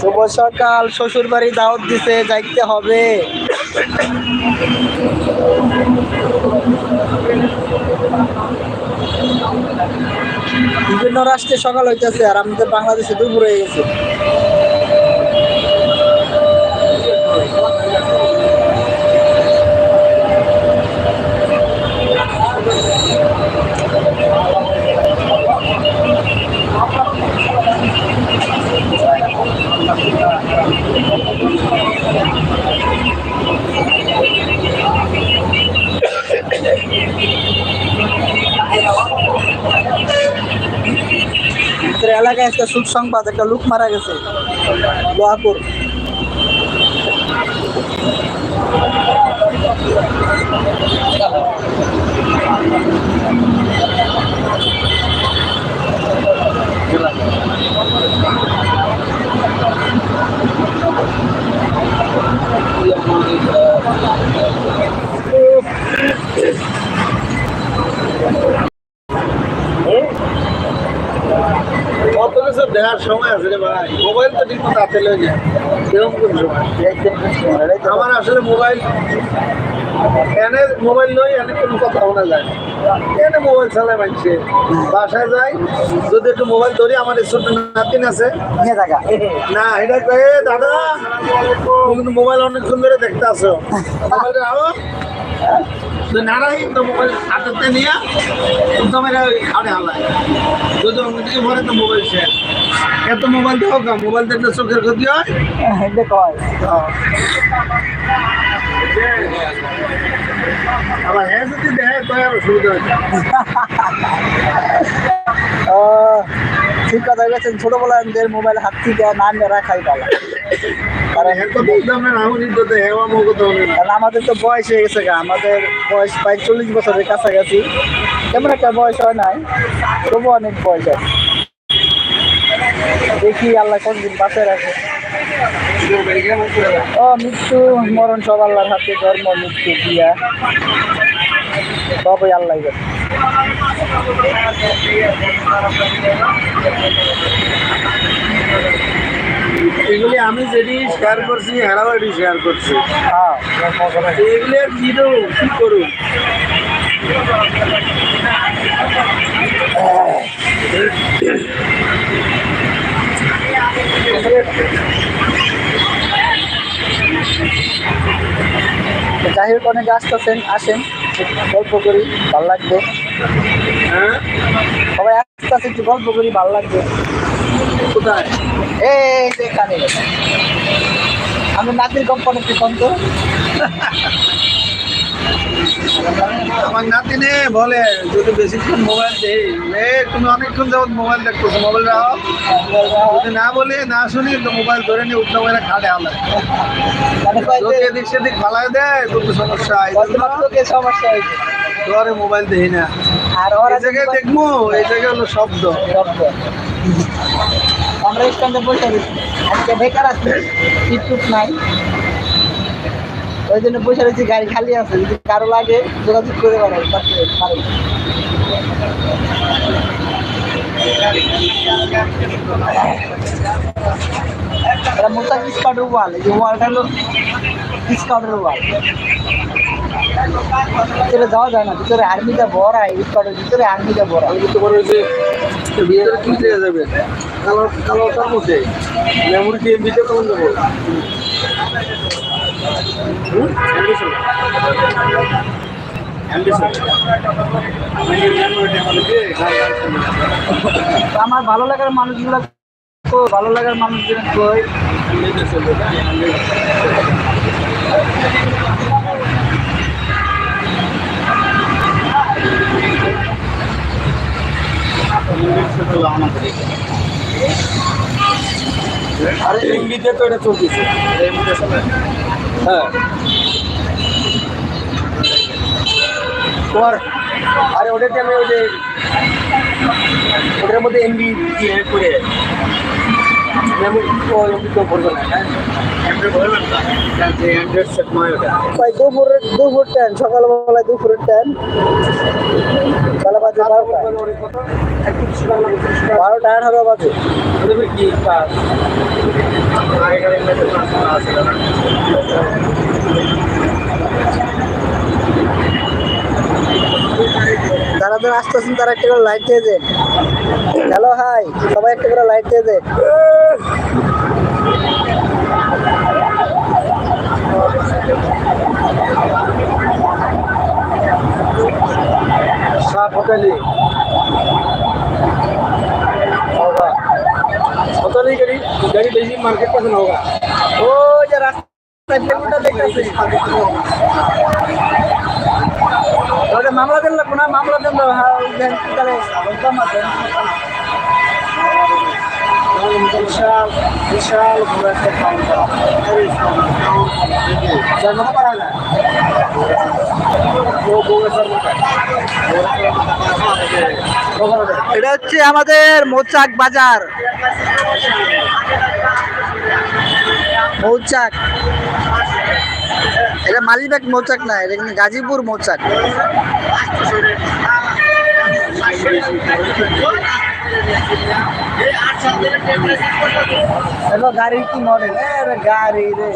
শুভ সকাল শ্বশুর বাড়ি দাওয়াত দিছে, যাইতে হবে। বিভিন্ন রাষ্ট্রে সকাল হইতেছে আর আমাদের বাংলাদেশে দুপুর হয়ে গেছে আমাদের এলাকায় একটা সুখ সংবাদ একটা লোক মারা গেছে। দোয়াপুর কত কিছু দেখার সময় আছে রে ভাই মোবাইল লেগে যায়। সেরকম কোন সময় আমার আসলে মোবাইল এনে মোবাইল নয় এনে কোনো কথা শোনা যায় এনে মোবাইল চালায় মানছে। বাসায় যাই যদি একটু মোবাইল ধরি আমার ছোট নাতিন আছে। না এটা দাদা তুমি মোবাইল অনেকক্ষণ ধরে দেখতে আসো। মোবাইলটা তো তো মোবাইল হাতে নিয়ে একদম এটা হাড়ে হালায়। যদি অন্যদিকে ভরে তো মোবাইল শেষ এত মোবাইল দেখো কা মোবাইল দেখলে চোখের ক্ষতি হয়? দেখো আবার হ্যাঁ যদি দেখে তো আর অসুবিধা হচ্ছে ঠিক কথা বলেছেন ছোটবেলায় মোবাইল হাত থেকে না রাখাই ভালো। আমাদের তো বয়স হয়ে গেছে গা, আমাদের বয়স প্রায় চল্লিশ বছরের কাছাকাছি। তেমন একটা বয়স হয় নাই তবু অনেক বয়স আছে। দেখি আল্লাহ কতদিন বাঁচায় রাখে। ও, মৃত্যু, মরণ সব আল্লাহর হাতে জন্ম মৃত্যু, দিয়া। সবই আল্লাহ। এগুলি আমি যেটি শেয়ার করছি হেরাও এটি শেয়ার করছি। এগুলি আর কি দেবো কি করুন যাই হোক অনেকে আসতেছেন আসেন। গল্প করি ভালো লাগবে। হ্যাঁ? সবাই আস্তে একটু গল্প করি ভালো লাগবে। কোথায়? এই এখানে। আমি নাতির কোম্পানি একটু ফোন তো আমার নাতিনে বলে যদি বেশিক্ষণ মোবাইল দেই এ তুমি অনেকক্ষণ যাবত মোবাইল দেখতেছো মোবাইল রাখো যদি না বলি না শুনি তো মোবাইল ধরে নিয়ে উঠতে পারে খাটে মানে যদি এদিক সেদিক ফালাই দেয় তো সমস্যা এই সমস্যা ঘরে মোবাইল দেখি না। আর ওরা এই জায়গায় দেখব এই জায়গায় হলো শব্দ। শব্দ। আমরা স্ট্যান্ডে বসে রয়েছি আজকে বেকার আছি টিপটুপ নাই। ওই জন্য বসে রয়েছি গাড়ি খালি আছে। যদি কারও লাগে, যোগাযোগ করে পারো। পারো মোটা স্কাউটের ওয়াল, এই ওয়ালটা হলো স্কাউটের ওয়াল। ভিতরে যাওয়া যায় না ভিতরে আর্মিটা ভরা স্কাউটের ভিতরে আর্মিটা ভরা। করে যে ভিতরে কি দেওয়া যাবে? কালো কালোটার মধ্যে। মেমোরি কি এমবিতে কেমন যাব আমার ভালো লাগার মানুষগুলো তো ভালো লাগার মানুষগুলো কই MB তে চলবে, না? MB আরে তো এটা চলতেছে। হ্যাঁ। আরে ওটাতে আমি ওই যে ওটার মধ্যে এমবি করে দুপুরের দুপুর দুপুরের যারা যারা আসতেছেন, তারা একটা করে লাইট দিয়ে দেন। হ্যালো হাই সবাই একটা করে লাইট দিয়ে দেন। साफ होटल ही होगा होटल ही गाड़ी गाड़ी बेसिक मार्केट पास में होगा ও যে রাস্তায় বেগুনটা দেখতেছি ওটা মামলা এটা হচ্ছে আমাদের মোচাক বাজার। মৌচাক। এটা মালিবাগ মৌচাক না এটা কিন্তু গাজীপুর মৌচাক। হ্যালো গাড়ির কি মডেল গাড়ি রে।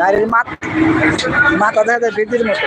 গাড়ির মাথা দেখা যায় বেদির মতো।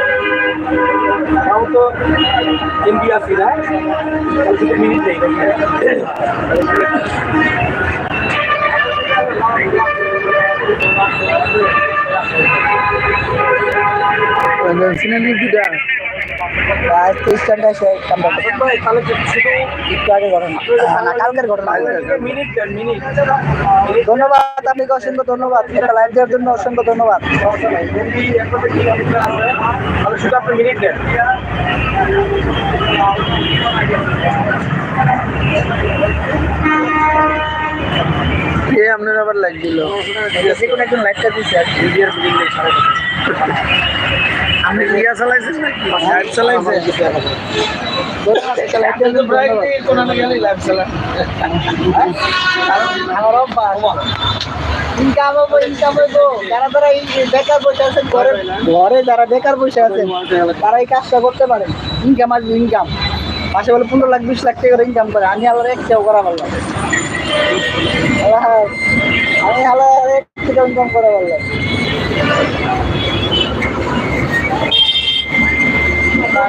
পর্যন্ত এমপি আসি না মিনিট নেই Ang sinan yung bida. শুধু একটু আগে ঘটনা। না কালকের ঘটনা। ধন্যবাদ আপনাকে অসংখ্য ধন্যবাদ। একটা লাইভ দেওয়ার জন্য অসংখ্য ধন্যবাদ। আপনার আবার লাইভ দিল? যে কোনো একজন লাইভটা দিচ্ছে আর সাড়ে আপনি রিয়া চালাইছেন নাকি? লাইভ চালাইছেন ঘরে ঘরে যারা বেকার বসে আছেন তারা এই কাজটা করতে পারে। ইনকাম আসবে ইনকাম মাসে বলে পনেরো লাখ বিশ লাখ টাকা ইনকাম করে। আমি আলাদা এক টাকাও করা পারলাম আমি আলাদা এক টাকা ইনকাম করা পারলাম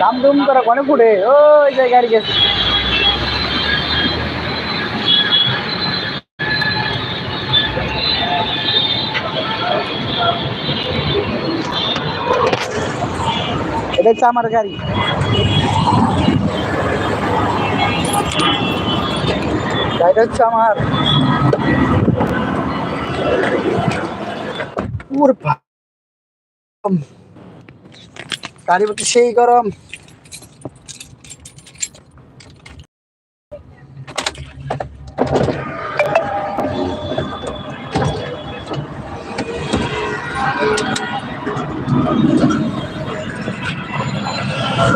দাম দুম করে কোনে ফুটে? ওই যে গাড়ি গেছে। এটা হচ্ছে আমার গাড়ি। গাড়িটা হচ্ছে আমার। ওর। গাড়ি মধ্যে সেই গরম।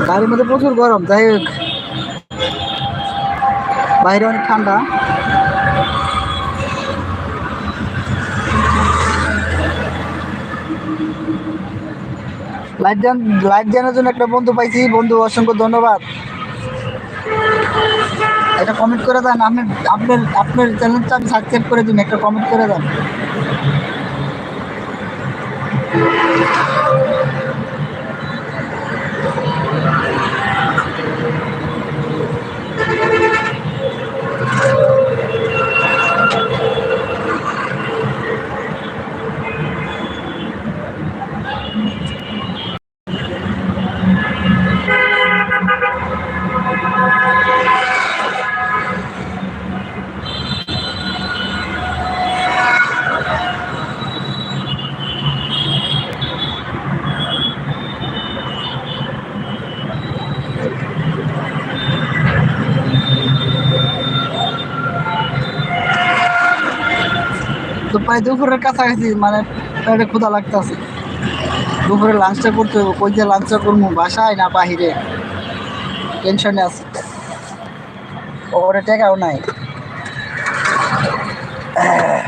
গাড়ির মধ্যে প্রচুর গরম যাই হোক। বাইরে অনেক ঠান্ডা। লাইট জান লাইট জানার জন্য একটা বন্ধু পাইছি। বন্ধু, অসংখ্য ধন্যবাদ। এটা কমেন্ট করে দেন আপনি আপনার আপনার চ্যানেলটা আমি সাবস্ক্রাইব করে দিন, একটা কমেন্ট করে দেন। প্রায় দুপুরের কাছাকাছি মানে পেটে ক্ষুধা লাগতেছে। দুপুরে লাঞ্চটা করতে হবে কই যে লাঞ্চটা করব বাসায় না বাহিরে? টেনশনে আছে। ওরে টেকাও নাই।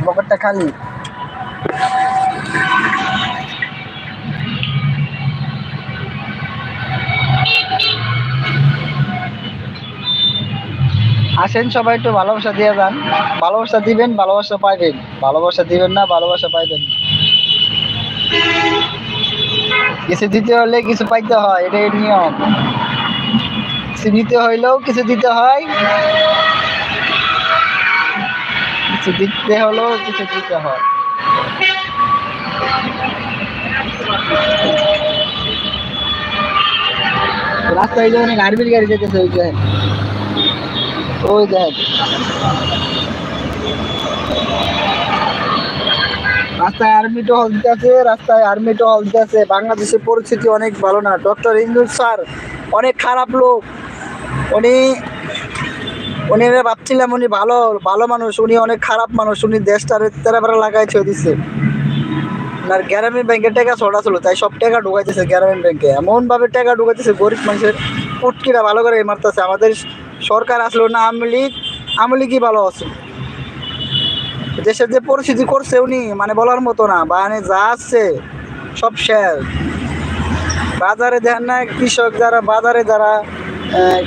বকরটা খালি। আসেন সবাই একটু ভালোবাসা দিয়ে যান। ভালোবাসা দিবেন, ভালোবাসা পাইবেন। ভালোবাসা দিবেন না, ভালোবাসা পাইবেন কিছু দিতে হলে কিছু পাইতে হয়, এটাই নিয়ম। কিছু নিতে হইলেও কিছু দিতে হয়। কিছু দিতে হলেও কিছু দিতে হয়। রাস্তায় যে অনেক আর্মির গাড়ি যেতেছে ওই ওই দেখেন রাস্তায় আর্মি টহল দিতেছে, রাস্তায় আর্মি টহল দিতেছে। বাংলাদেশের পরিস্থিতি অনেক ভালো না। ডক্টর ইন্দুর স্যার, অনেক খারাপ লোক। উনি উনি ভাবছিলাম উনি ভালো ভালো মানুষ, উনি অনেক খারাপ মানুষ, উনি দেশটারে তেরাবেড়া লাগাই ছেড়ে দিচ্ছে আর গ্রামীণ ব্যাংকের টাকা ছড়া ছিল, তাই সব টাকা ঢুকাইতেছে গ্রামীণ ব্যাংকে। এমনভাবে টাকা ঢুকাইতেছে, গরিব মানুষের পুটকিরা ভালো করে মারতেছে। আমাদের সরকার আসলো না, আওয়ামী লীগ, আওয়ামী লীগই ভালো আছে। দেশের যে পরিস্থিতি করছে উনি মানে বলার মতো না মানে যা আছে সব শেষ বাজারে দেখেন না, কৃষক যারা, বাজারে যারা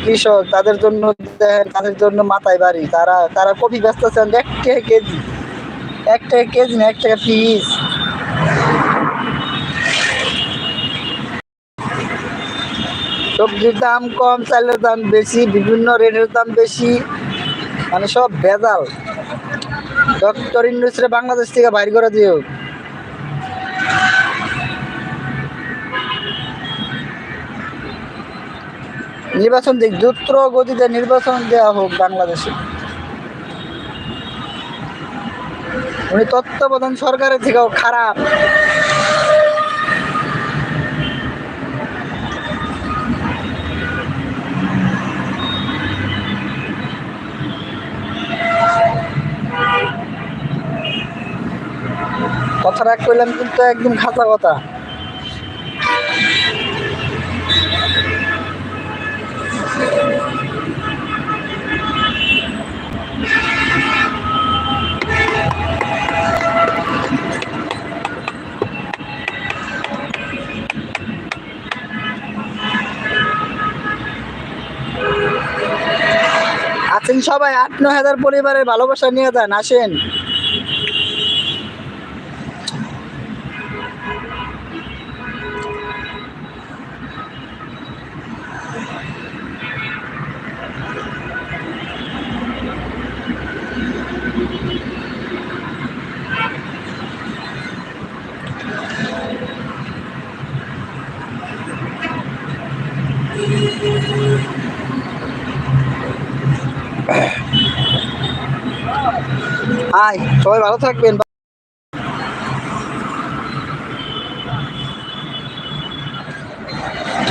কৃষক, তাদের জন্য দেখেন, তাদের জন্য মাথায় বাড়ি। তারা তারা কপি ব্যস্ত আছেন এক কেজি। এক টাকা কেজি না, এক টাকা পিস। সবজির দাম কম, চালের দাম বেশি, বিভিন্ন রেটের দাম বেশি। মানে সব ভেজাল। ডক্টর ইন্ডাস্ট্রি বাংলাদেশ থেকে বাইর করে দিও নির্বাচন দিক, দ্রুত গতিতে নির্বাচন দেওয়া হোক বাংলাদেশে। উনি তত্ত্বাবধান সরকারের থেকেও খারাপ। কথা রাখ করলাম কিন্তু একদম খাতা কথা। আছেন সবাই আট নয় হাজার পরিবারের ভালোবাসা নিয়ে যান, আসেন। সবাই ভালো থাকবেন